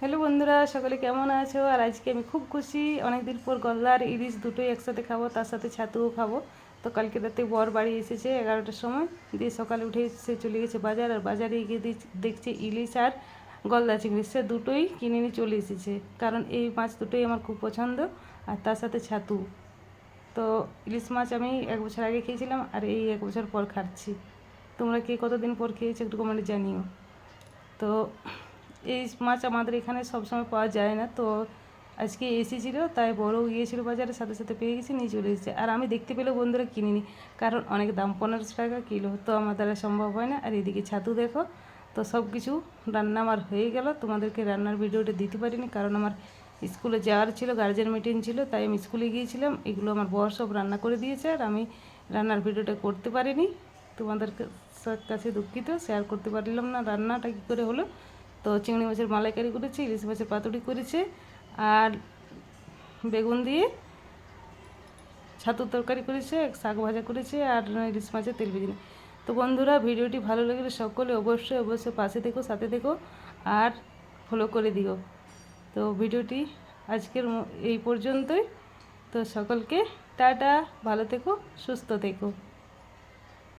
Hello বন্ধুরা, সকলে কেমন আছো? আর আজকে আমি খুব খুশি। অনেকদিন পর গলদা আর ইলিশ দুটোই একসাথে খাব, তার সাথে ছাতুও খাব। তো কালকে রাতে বর বাড়ি এসেছে এগারোটার সময়। দিয়ে সকালে উঠে সে চলে গেছে বাজার, আর বাজারে গিয়ে দেখছে ইলিশ আর গলদা চিংড়ি। সে দুটোই কিনে নিয়ে চলে এসেছে, কারণ এই মাছ দুটোই আমার খুব পছন্দ, আর তার সাথে ছাতু। তো ইলিশ মাছ আমি এক বছর আগে খেয়েছিলাম, আর এই এক বছর পর খাচ্ছি। তোমরা কে কতদিন পর খেয়েছো একটু কমেন্টে জানিও। তো এই মাছ আমাদের এখানে সবসময় পাওয়া যায় না। তো আজকে এসেছিল, তাই বড় গিয়েছিল বাজারে, সাথে সাথে পেয়ে গেছি, নিয়ে চলে এসেছে। আর আমি দেখতে পেলেও বন্ধুরা কিনিনি, কারণ অনেক দাম, পনেরোশো টাকা কিলো। তো আমার দ্বারা সম্ভব হয় না। আর এদিকে ছাতু দেখো, তো সব কিছু রান্না আমার হয়ে গেল। তোমাদেরকে রান্নার ভিডিওটা দিতে পারিনি, কারণ আমার স্কুলে যাওয়ার ছিল গার্জেন মিটিং ছিল, তাই আমি স্কুলে গিয়েছিলাম। এগুলো আমার বর সব রান্না করে দিয়েছে, আর আমি রান্নার ভিডিওটা করতে পারিনি। তোমাদের কাছে দুঃখিত শেয়ার করতে পারলাম না, রান্নাটা কী করে হলো? তো চিংড়ি মাছের মালাইকারি করেছি, ইলিশ মাছের পাতুড়ি করেছে, আর বেগুন দিয়ে ছাতুর তরকারি করেছে শাক ভাজা করেছে, আর ইলিশ মাছের তেল ভেজে তো বন্ধুরা, ভিডিওটি ভালো লাগলে সকলে অবশ্যই অবশ্যই পাশে থেকো, সাথে থেকো, আর ফলো করে দিও। তো ভিডিওটি আজকের এই পর্যন্তই। তো সকলকে টাটা, ভালো থেকো, সুস্থ থেকো।